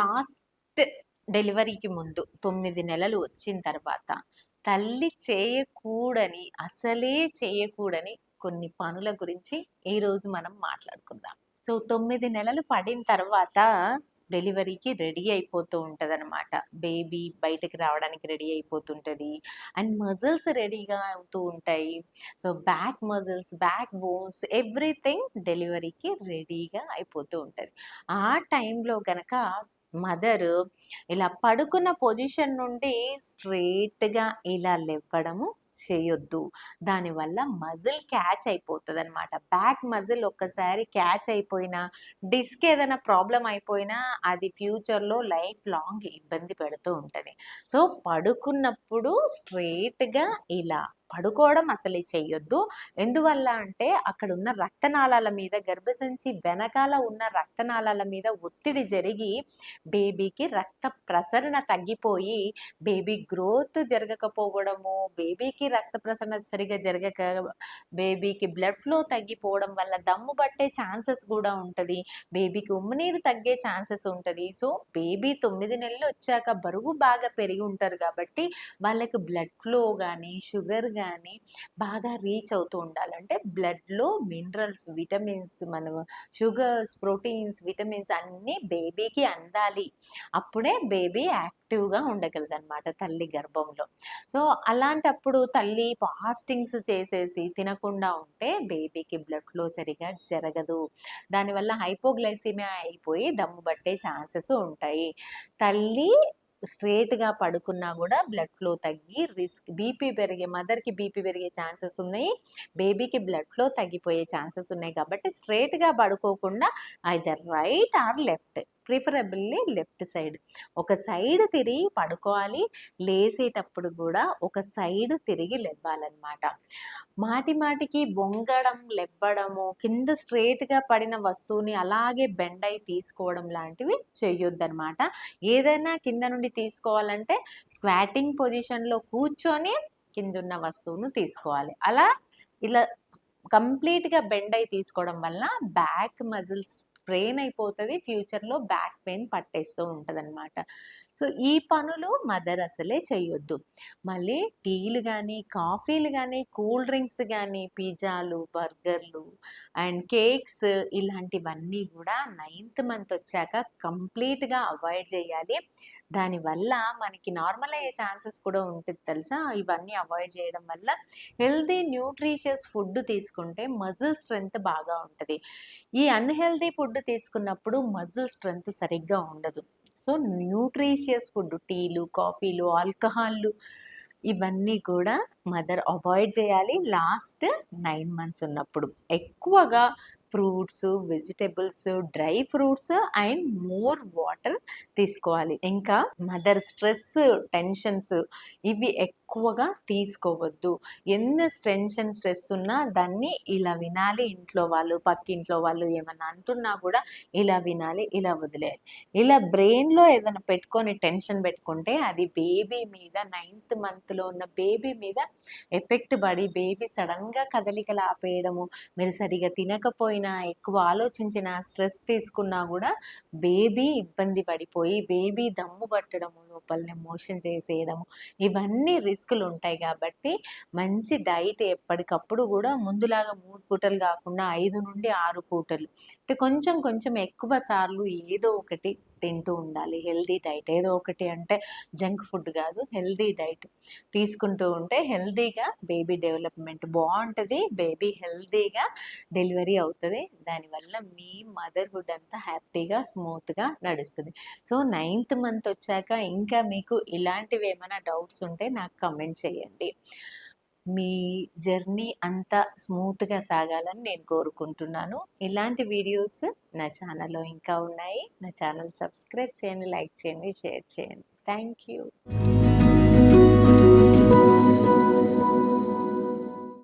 Last డెలివరీకి ముందు తొమ్మిది నెలలు వచ్చిన తర్వాత తల్లి చేయకూడని అసలే చేయకూడని కొన్ని పనుల గురించి ఈరోజు మనం మాట్లాడుకుందాం. సో తొమ్మిది నెలలు పడిన తర్వాత డెలివరీకి రెడీ అయిపోతూ ఉంటుంది అనమాట బేబీ బయటకు రావడానికి రెడీ అయిపోతుంటుంది. అండ్ మజిల్స్ రెడీగా అవుతూ ఉంటాయి. So back muscles back bones everything డెలివరీకి రెడీగా అయిపోతూ ఉంటుంది. ఆ టైంలో కనుక మదర్ ఇలా పడుకున్న పొజిషన్ నుండి స్ట్రేట్గా ఇలా లేవడము చేయొద్దు. దానివల్ల మజిల్ క్యాచ్ అయిపోతుంది అనమాట బ్యాక్ మజిల్ ఒక్కసారి క్యాచ్ అయిపోయినా డిస్క్ ఏదైనా ప్రాబ్లం అయిపోయినా అది ఫ్యూచర్లో లైఫ్ లాంగ్ ఇబ్బంది పెడుతూ ఉంటుంది. సో పడుకున్నప్పుడు స్ట్రేట్గా ఇలా పడుకోవడం అసలే చేయొద్దు ఎందువల్ల అంటే అక్కడ ఉన్న రక్తనాళాల మీద గర్భసంచి వెనకాల ఉన్న రక్తనాళాల మీద ఒత్తిడి జరిగి బేబీకి రక్త ప్రసరణ తగ్గిపోయి బేబీ గ్రోత్ జరగకపోవడము బేబీకి రక్త ప్రసరణ సరిగా జరగక బేబీకి బ్లడ్ ఫ్లో తగ్గిపోవడం వల్ల దమ్ము పట్టే ఛాన్సెస్ కూడా ఉంటుంది. బేబీకి ఉమ్మనీరు తగ్గే ఛాన్సెస్ ఉంటుంది. సో బేబీ తొమ్మిది నెలలు వచ్చాక బరువు బాగా పెరిగి ఉంటారు కాబట్టి వాళ్ళకి బ్లడ్ ఫ్లో కానీ షుగర్ కానీ కానీ బాగా రీచ్ అవుతూ ఉండాలి. అంటే బ్లడ్లో మినరల్స్ విటమిన్స్ మనం షుగర్స్ ప్రోటీన్స్ విటమిన్స్ అన్నీ బేబీకి అందాలి. అప్పుడే బేబీ యాక్టివ్గా ఉండగలదు అనమాట తల్లి గర్భంలో. సో అలాంటప్పుడు తల్లి ఫాస్టింగ్స్ చేసేసి తినకుండా ఉంటే బేబీకి బ్లడ్ ఫ్లో సరిగా జరగదు. దానివల్ల హైపోగ్లైసిమియా అయిపోయి దమ్ము పట్టే ఛాన్సెస్ ఉంటాయి. తల్లి స్ట్రేట్గా పడుకున్నా కూడా బ్లడ్ ఫ్లో తగ్గి రిస్క్ బీపీ పెరిగే మదర్కి బీపీ పెరిగే ఛాన్సెస్ ఉన్నాయి. బేబీకి బ్లడ్ ఫ్లో తగ్గిపోయే ఛాన్సెస్ ఉన్నాయి. కాబట్టి స్ట్రేట్గా పడుకోకుండా either right or left. Preferably left side. ఒక సైడ్ తిరిగి పడుకోవాలి. లేసేటప్పుడు కూడా ఒక సైడ్ తిరిగి లెవ్వాలన్నమాట. మాటి మాటికి బొంగడం లెవ్వడము కింద స్ట్రేట్గా పడిన వస్తువుని అలాగే బెండ్ అయి తీసుకోవడం లాంటివి చేయొద్దన్నమాట ఏదైనా కింద నుండి తీసుకోవాలంటే స్క్వాటింగ్ పొజిషన్లో కూర్చొని కిందన్న వస్తువును తీసుకోవాలి. అలా ఇలా కంప్లీట్గా బెండ్ అయి తీసుకోవడం వల్ల బ్యాక్ మజిల్స్ స్ట్రెయిన్ అయిపోతుంది ఫ్యూచర్లో బ్యాక్ పెయిన్ పట్టేస్తూ ఉంటుంది అనమాట సో ఈ పనులు మదర్ అసలే చేయొద్దు మళ్ళీ టీలు కానీ కాఫీలు కానీ కూల్ డ్రింక్స్ కానీ పిజ్జాలు బర్గర్లు అండ్ కేక్స్ ఇలాంటివన్నీ కూడా నైన్త్ మంత్ వచ్చాక కంప్లీట్గా అవాయిడ్ చేయాలి. దానివల్ల మనకి నార్మల్ అయ్యే ఛాన్సెస్ కూడా ఉంటుంది తెలుసా? ఇవన్నీ అవాయిడ్ చేయడం వల్ల హెల్దీ న్యూట్రిషియస్ ఫుడ్ తీసుకుంటే మజిల్ స్ట్రెంగ్త్ బాగా ఉంటుంది. ఈ అన్హెల్దీ ఫుడ్ తీసుకున్నప్పుడు మజిల్ స్ట్రెంగ్త్ సరిగ్గా ఉండదు. సో న్యూట్రీషియస్ ఫుడ్ టీలు కాఫీలు ఆల్కహాల్లు ఇవన్నీ కూడా మదర్ అవాయిడ్ చేయాలి లాస్ట్ నైన్ మంత్స్ ఉన్నప్పుడు. ఎక్కువగా fruits vegetables dry fruits and more water తీసుకోవాలి. ఇంకా మదర్ స్ట్రెస్ టెన్షన్స్ ఇవి ఎక్కువగా తీసుకోవద్దు. ఎంత టెన్షన్ స్ట్రెస్ ఉన్నా దాన్ని ఇలా వినాలి. ఇంట్లో వాళ్ళు పక్కింట్లో వాళ్ళు ఏమన్నా అంటున్నా కూడా ఇలా వినాలి ఇలా వదిలేయాలి. ఇలా బ్రెయిన్లో ఏదైనా పెట్టుకొని టెన్షన్ పెట్టుకుంటే అది బేబీ మీద నైన్త్ మంత్లో ఉన్న బేబీ మీద ఎఫెక్ట్ పడి బేబీ సడన్గా కదలికలు ఆపేయడము మీరు సరిగా తినకపోయినా ఎక్కువ ఆలోచించిన స్ట్రెస్ తీసుకున్నా కూడా బేబీ ఇబ్బంది పడిపోయి బేబీ దమ్ము పట్టడము లోపలనే మోషన్ చేసేయడము ఇవన్నీ రిస్కులు ఉంటాయి కాబట్టి మంచి డైట్ ఎప్పటికప్పుడు కూడా ముందులాగా మూడు పూటలు కాకుండా ఐదు నుండి ఆరు పూటలు. అంటే కొంచెం కొంచెం ఎక్కువ సార్లు ఏదో ఒకటి తింటూ ఉండాలి. Healthy diet. ఏదో ఒకటి అంటే జంక్ ఫుడ్ కాదు హెల్దీ డైట్ తీసుకుంటూ ఉంటే హెల్దీగా బేబీ డెవలప్మెంట్ బాగుంటుంది. బేబీ హెల్దీగా డెలివరీ అవుతుంది. దానివల్ల మీ మదర్హుడ్ అంతా హ్యాపీగా స్మూత్గా నడుస్తుంది. సో నైన్త్ మంత్ వచ్చాక ఇంకా మీకు ఇలాంటివి ఏమైనా డౌట్స్ ఉంటే నాకు కమెంట్ చేయండి. మీ జర్నీ అంతా స్మూత్గా సాగాలని నేను కోరుకుంటున్నాను. ఇలాంటి వీడియోస్ నా ఛానల్లో ఇంకా ఉన్నాయి. నా ఛానల్ సబ్స్క్రైబ్ చేయండి లైక్ చేయండి షేర్ చేయండి. Thank you